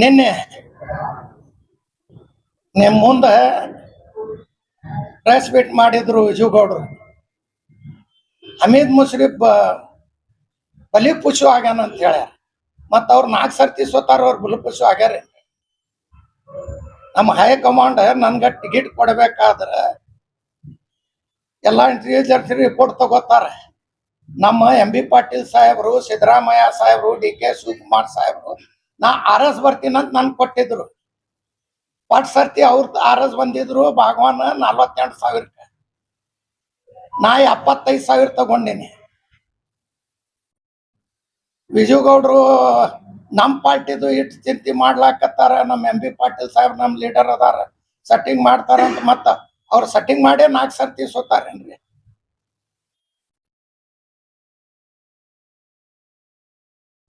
ನಿನ್ನೆ ನಿಮ್ಮ ಮುಂದೆ ಪ್ರೆಸ್ ಮೀಟ್ ಮಾಡಿದ್ರು ವಿಜುಗೌಡರು ಹಮೀದ್ ಮುಷ್ರೀಫ್ ಬಲಿ ಪುಷು ಆಗ್ಯಾನ ಅಂತ ಹೇಳ್ಯಾರ. ಮತ್ತ ಅವ್ರು ನಾಲ್ಕು ಸರ್ತಿ ಸೋತಾರ, ಅವ್ರು ಬಲಿ ಪುಷು ಆಗ್ಯಾರ. ನಮ್ಮ ಹೈಕಮಾಂಡ್ ನನ್ಗ ಟಿಕೆಟ್ ಕೊಡಬೇಕಾದ್ರೆ ಎಲ್ಲ ಇಂಟೆಲಿಜೆನ್ಸ್ ರಿಪೋರ್ಟ್ ತಗೋತಾರೆ. ನಮ್ಮ ಎಂ ಬಿ ಪಾಟೀಲ್ ಸಾಹೇಬರು, ಸಿದ್ದರಾಮಯ್ಯ ಸಾಹೇಬರು, ಡಿ ಕೆ ಶಿವಕುಮಾರ್ ಸಾಹೇಬರು ನಾ ಆರ್ ಎಸ್ ಬರ್ತೀನಂತ ನನ್ ಕೊಟ್ಟಿದ್ರು. ಪಟ್ ಸರ್ತಿ ಅವ್ರದ್ದು ಆರ್ ಬಂದಿದ್ರು, ಭಾಗವಾನ್ ನಲ್ವತ್ತೆಂಟು ಸಾವಿರಕ್ಕೆ ನಾ ಎಪ್ಪತ್ತೈದು ಸಾವಿರ ತಗೊಂಡಿನಿ. ವಿಜುಗೌಡ್ರು ನಮ್ಮ ಪಾರ್ಟಿದು ಇಟ್ಟು ಚಿಂತೆ ಮಾಡ್ಲಾಕತ್ತಾರ ನಮ್ಮ ಎಂ ಬಿ ಪಾಟೀಲ್ ಸಾಹೇಬ್ ನಮ್ಮ ಲೀಡರ್ ಅದಾರ. ಸೆಟ್ಟಿಂಗ್ ಮಾಡ್ತಾರ ಅಂತ ಮತ್ತ ಅವ್ರು ಸೆಟ್ಟಿಂಗ್ ಮಾಡೇ ನಾಲ್ಕು ಸರ್ತಿ ಸೋತಾರೇನ್ರಿ?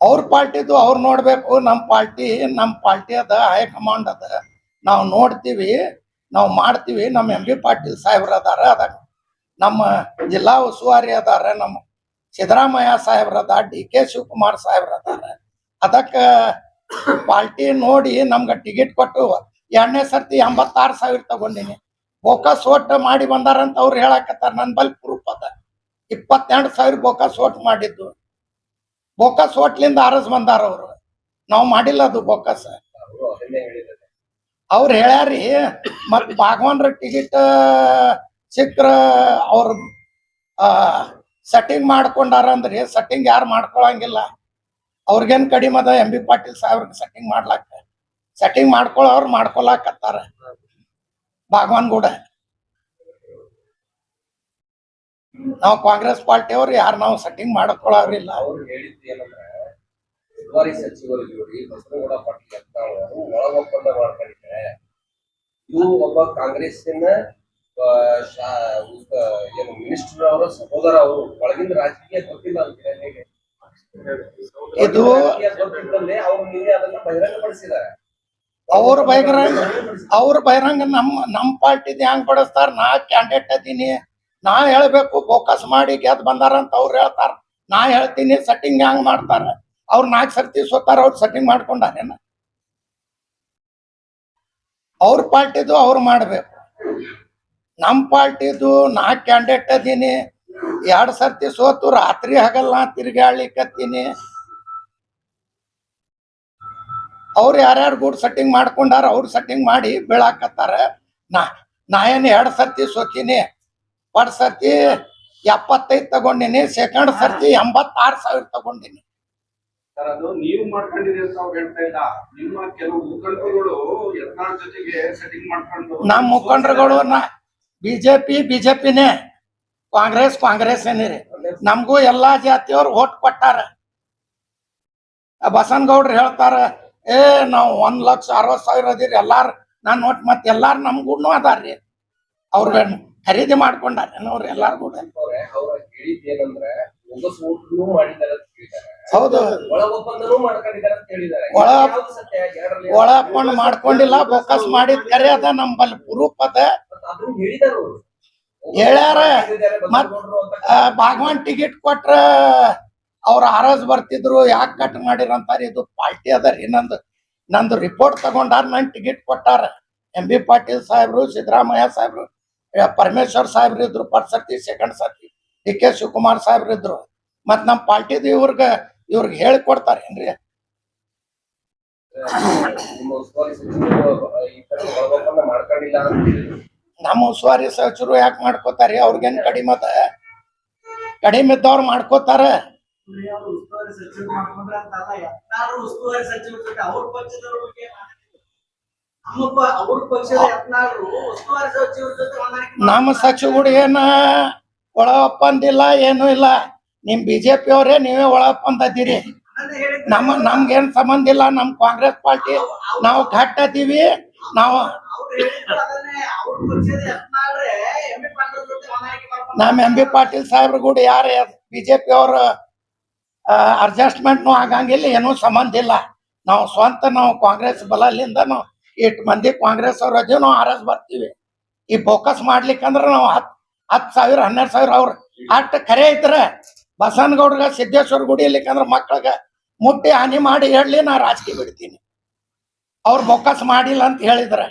ಅವ್ರ ಪಾರ್ಟಿದು ಅವ್ರು ನೋಡ್ಬೇಕು ನಮ್ಮ ಪಾರ್ಟಿ ನಮ್ಮ ಪಾರ್ಟಿ ಅದ ಹೈಕಮಾಂಡ್ ಅದ. ನಾವು ನೋಡ್ತೀವಿ, ನಾವು ಮಾಡ್ತೀವಿ ನಮ್ಮ ಎಂ ಬಿ ಪಾಟೀಲ್ ಸಾಹೇಬ್ರ ಅದಾರ, ಅದ ನಮ್ಮ ಜಿಲ್ಲಾ ಉಸ್ತುವಾರಿ ಅದಾರ ನಮ್ಮ ಸಿದ್ದರಾಮಯ್ಯ ಸಾಹೇಬ್ರ ಅದ ಡಿ ಕೆ ಶಿವಕುಮಾರ್ ಸಾಹೇಬ್ರ ಅದಾರ. ಅದಕ್ಕ ಪಾರ್ಟಿ ನೋಡಿ ನಮ್ಗೆ ಟಿಕೆಟ್ ಕೊಟ್ಟು ಎರಡನೇ ಸರ್ತಿ ಎಂಬತ್ತಾರು ಸಾವಿರ ತಗೊಂಡಿನಿ. ಬೋಕಸ್ ಓಟ್ ಮಾಡಿ ಬಂದಾರಂತ ಅವ್ರು ಹೇಳಕತ್ತಾರ ನನ್ನ ಬಲ್ ಪ್ರೂಫ್ ಅದ. ಇಪ್ಪತ್ತೆರಡು ಸಾವಿರ ಬೋಕಸ್ ಓಟ್ ಮಾಡಿದ್ದು. ಬೋಕಸ್ ಹೋಟ್ಲಿಂದ ಆರಸ್ ಬಂದಾರ ಅವರು. ನಾವು ಮಾಡಿಲ್ಲ ಅದು ಬೋಕಸ್ ಅವರು ಹೇಳ್ಯಾರಿ ಮತ್ ಭಾಗವನ್ರ ಟಿಕೆಟ್ ಸಿಕ್ಕ್ರ ಅವ್ರ ಸೆಟ್ಟಿಂಗ್ ಮಾಡ್ಕೊಂಡಾರ ಅಂದ್ರಿ ಸೆಟ್ಟಿಂಗ್ ಯಾರು ಮಾಡ್ಕೊಳಂಗಿಲ್ಲ. ಅವ್ರಿಗೇನ್ ಕಡಿಮೆ ಅದ, ಎಂ ಬಿ ಪಾಟೀಲ್ ಸಾಹೇಬ್ರಿಗೆ ಸೆಟ್ಟಿಂಗ್ ಮಾಡ್ಲಾಕ. ಸೆಟ್ಟಿಂಗ್ ಮಾಡ್ಕೊಳ್ಳೋರು ಮಾಡ್ಕೊಳಕತ್ತಾರ ಭಾಗವಾನ್ ಕೂಡ ನಾವು ಕಾಂಗ್ರೆಸ್ ಪಾರ್ಟಿ ಅವ್ರು ಯಾರು ನಾವು ಸೆಟ್ಟಿಂಗ್ ಮಾಡ್ಕೊಳ್ಳೋರಿಲ್ಲ ಅವ್ರು ಸಚಿವರು ಜೋಡಿ ಬಸವನಗೌಡ ಪಾಟೀಲ್ ಅಂತ ಅವರು ಒಳ ಒಪ್ಪಂದ ಮಾಡ್ಕೊಂಡಿದ್ದಾರೆ. ಇವು ಒಬ್ಬ ಕಾಂಗ್ರೆಸ್ಸಿನ ಏನು ಮಿನಿಸ್ಟರ್ ಅವರ ಸಹೋದರ ಅವರು ಒಳಗಿನ ರಾಜಕೀಯ ಗೊತ್ತಿಲ್ಲ ಹೇಗೆ? ಇದು ಗೊತ್ತಿದ್ದಲ್ಲೇ ಅವರು ನಿನ್ನೆ ಅದನ್ನ ಬಹಿರಂಗಪಡಿಸಿದ್ದಾರೆ. ಅವ್ರ ಬಹಿರಂಗ ಅವ್ರ ಬಹಿರಂಗ ನಮ್ಮ ನಮ್ಮ ಪಾರ್ಟಿದ್ ಹೆಂಗ್ ಬಡಿಸ್ತಾರ? ನಾ ಕ್ಯಾಂಡಿಡೇಟ್ ಅದೀನಿ. ನಾ ಹೇಳ್ಬೇಕು ಫೋಕಸ್ ಮಾಡಿ ಗೆದ್ ಬಂದಾರ ಅಂತ ಅವ್ರು ಹೇಳ್ತಾರ. ನಾ ಹೇಳ್ತೀನಿ ಸೆಟ್ಟಿಂಗ್ ಹ್ಯಾಂಗ್ ಮಾಡ್ತಾರ? ಅವ್ರ ನಾಲ್ಕು ಸರ್ತಿ ಸೋತಾರ, ಅವ್ರು ಸೆಟ್ಟಿಂಗ್ ಮಾಡ್ಕೊಂಡಾರೇನ? ಅವ್ರ ಪಾರ್ಟಿದು ಅವ್ರು ಮಾಡ್ಬೇಕು. ನಮ್ಮ ಪಾರ್ಟಿದು ನಾ ಕ್ಯಾಂಡಿಡೇಟ್ ಅದೀನಿ. ಎರಡ್ ಸರ್ತಿ ಸೋತು, ರಾತ್ರಿ ಆಗಲ್ಲ ತಿರ್ಗಾಡ್ಲಿಕ್ಕತ್ತೀನಿ ಅವ್ರು ಯಾರ್ಯಾರು ಗೂಡ್ ಸೆಟ್ಟಿಂಗ್ ಮಾಡ್ಕೊಂಡಾರ, ಅವ್ರು ಸೆಟ್ಟಿಂಗ್ ಮಾಡಿ ಬೀಳಾಕತ್ತಾರ. ನಾ ನಾ ಏನ್ ಎರಡ್ ಸರ್ತಿ ಸೋತೀನಿ? ಫಸ್ಟ್ ಸರ್ತಿ ಎಪ್ಪತ್ತೈದು ತಗೊಂಡಿನಿ ಸೆಕೆಂಡ್ ಸರ್ತಿ ಎಂಬತ್ತಾರು ಸಾವಿರ ತಗೊಂಡಿನಿ. ಸರ್ ಅದು ನೀವು ಮಾಡ್ಕೊಂಡಿದ್ದೀರಿ ಅಂತ ಅವ್ರು ಹೇಳ್ತಾ ಇಲ್ಲ. ನಿಮ್ಮ ಕೆಲವು ಮುಖಂಡರುಗಳು ಯತ್ನಾಳ್ ಜೊತೆಗೆ ಸೆಟ್ಟಿಂಗ್ ಮಾಡ್ಕೊಂಡು ನಮ್ಮ ಮುಖಂಡರುಗಳು ನಾ ಬಿಜೆಪಿ ಬಿಜೆಪಿನೇ. ಕಾಂಗ್ರೆಸ್ ಕಾಂಗ್ರೆಸ್ ಏನಿರಿ. ನಮಗೂ ಎಲ್ಲಾ ಜಾತಿಯವ್ರು ಓಟ್ ಕೊಟ್ಟಾರ. ಬಸನ್ ಬಸನಗೌಡ್ರು ಹೇಳ್ತಾರ ಏ ನಾವು ಒಂದ್ ಲಕ್ಷ ಅರವತ್ ಸಾವಿರ ಅದಿರಿ ಎಲ್ಲಾರು ನಾನ್ ಒಟ್ಟು ಮತ್ತೆ ಎಲ್ಲಾರು ನಮ್ಗೂನು ಅದಾರ್ರಿ. ಅವ್ರ ಖರೀದಿ ಮಾಡ್ಕೊಂಡಾರ ಅವ್ರು ಎಲ್ಲಾರು ಕೂಡ ಹೌದು. ಒಳ ಒಳ- ಒಳ ಮಾಡ್ಕೊಂಡಿಲ್ಲ ಫೋಕಸ್ ಮಾಡಿದ್ ಕರೆ ಅದ ನಮ್ಮಲ್ಲಿ ಪ್ರೂಫ್ ಅದ. ಹೇಳ್ಯಾರ ಮತ್ ಭಾಗವಾನ್ ಟಿಕೆಟ್ ಕೊಟ್ರ ಅವ್ರ ಆರಸ್ ಬರ್ತಿದ್ರು ಯಾಕೆ ಕಟ್ ಮಾಡಿರಂತಾರ ಇದು ಪಾರ್ಟಿ ಅದರಿ ನಂದು ನಂದು ರಿಪೋರ್ಟ್ ತಗೊಂಡಾರ ನನ್ ಟಿಕೆಟ್ ಕೊಟ್ಟಾರ. ಎಂ ಬಿ ಪಾಟೀಲ್ ಸಾಹೇಬ್ರು ಸಿದ್ದರಾಮಯ್ಯ ಸಾಹೇಬ್ರು ಪರಮೇಶ್ವರ್ ಸಾಹೇಬ್ರು ಇದ್ರು ಫಸ್ಟ್ ಸರ್ತಿ ಸೆಕೆಂಡ್ ಸರ್ತಿ ಡಿ ಕೆ ಶಿವಕುಮಾರ್ ಸಾಹೇಬ್ರು ಇದ್ರು. ಮತ್ ನಮ್ ಪಾರ್ಟಿದು ಇವ್ರಗ ಇವ್ರಿಗೆ ಹೇಳಿ ಏನ್ರಿ? ನಿಮ್ಮ ಉಸ್ತುವಾರಿ ಸಚಿವರು. ನಮ್ಮ ಯಾಕೆ ಮಾಡ್ಕೋತಾರಿ? ಅವ್ರಿಗೇನ್ ಕಡಿಮೆ ಅದ? ಕಡಿಮೆ ಇದ್ದವ್ರು ಮಾಡ್ಕೋತಾರ? ಉಸ್ತುವಾರಿ ಸಚಿವರು ನಮ್ಮ ಸಚಿವ ಅವ್ರ ಪಕ್ಷದ ಯತ್ನಾಳ್ರು ಉಸ್ತುವಾರಿ ಸಚಿವರ ಜೊತೆ ಹೊಂದಾಣಿಕೆ ನಮ್ಮ ಸಚಿವರು ಏನ? ಒಳ ಒಪ್ಪಂದಿಲ್ಲ ಏನು ಇಲ್ಲ. ನಿಮ್ ಬಿಜೆಪಿ ಅವರೇ ನೀವೇ ಒಳ ಒಪ್ಪಂದ ಅದೀರಿ ಅದನ್ನ ಹೇಳಿದ್ರು. ನಮ್ಮ ನಮ್ಗೇನ್ ಸಂಬಂಧ ಇಲ್ಲ ನಮ್ ಕಾಂಗ್ರೆಸ್ ಪಾರ್ಟಿ ನಾವು ಘಟ್ಟ ಅದೀವಿ ನಾವು ನಮ್ ಎಂ ಬಿ ಪಾಟೀಲ್ ಸಾಹೇಬ್ರ ಕೂಡ ಯಾರು ಬಿಜೆಪಿ ಅವ್ರ ಅಡ್ಜಸ್ಟ್ಮೆಂಟ್ನು ಆಗಂಗಿಲ್ಲ ಏನೂ ಸಂಬಂಧ ಇಲ್ಲ. ನಾವು ಸ್ವಂತ ನಾವು ಕಾಂಗ್ರೆಸ್ ಬಲದಿಂದ ನಾವು ಇಟ್ ಮಂದಿ ಕಾಂಗ್ರೆಸ್ ಅವ್ರ ಅದೇವ್ ನಾವು ಆರ್ ಎಸ್ ಬರ್ತೀವಿ. ಈ ಫೋಕಸ್ ಮಾಡ್ಲಿಕ್ಕಂದ್ರ ನಾವು ಹತ್ ಹತ್ತು ಸಾವಿರ, ಹನ್ನೆರಡು ಸಾವಿರ ಅವ್ರ ಅಷ್ಟ ಕರೆ ಐತ್ರ ಬಸವನಗೌಡ್ಗ ಸಿದ್ದೇಶ್ವರ ಗುಡಿ ಇಲ್ಲಿಕಂದ್ರ ಮಕ್ಕಳಿಗೆ ಮುಟ್ಟಿ ಹಾನಿ ಮಾಡಿ ಹೇಳಲಿ ನಾ ರಾಜಕೀಯ ಬಿಡ್ತೀನಿ. ಅವ್ರ ಬೊಕ್ಕಸ್ ಮಾಡಿಲ್ಲ ಅಂತ ಹೇಳಿದ್ರ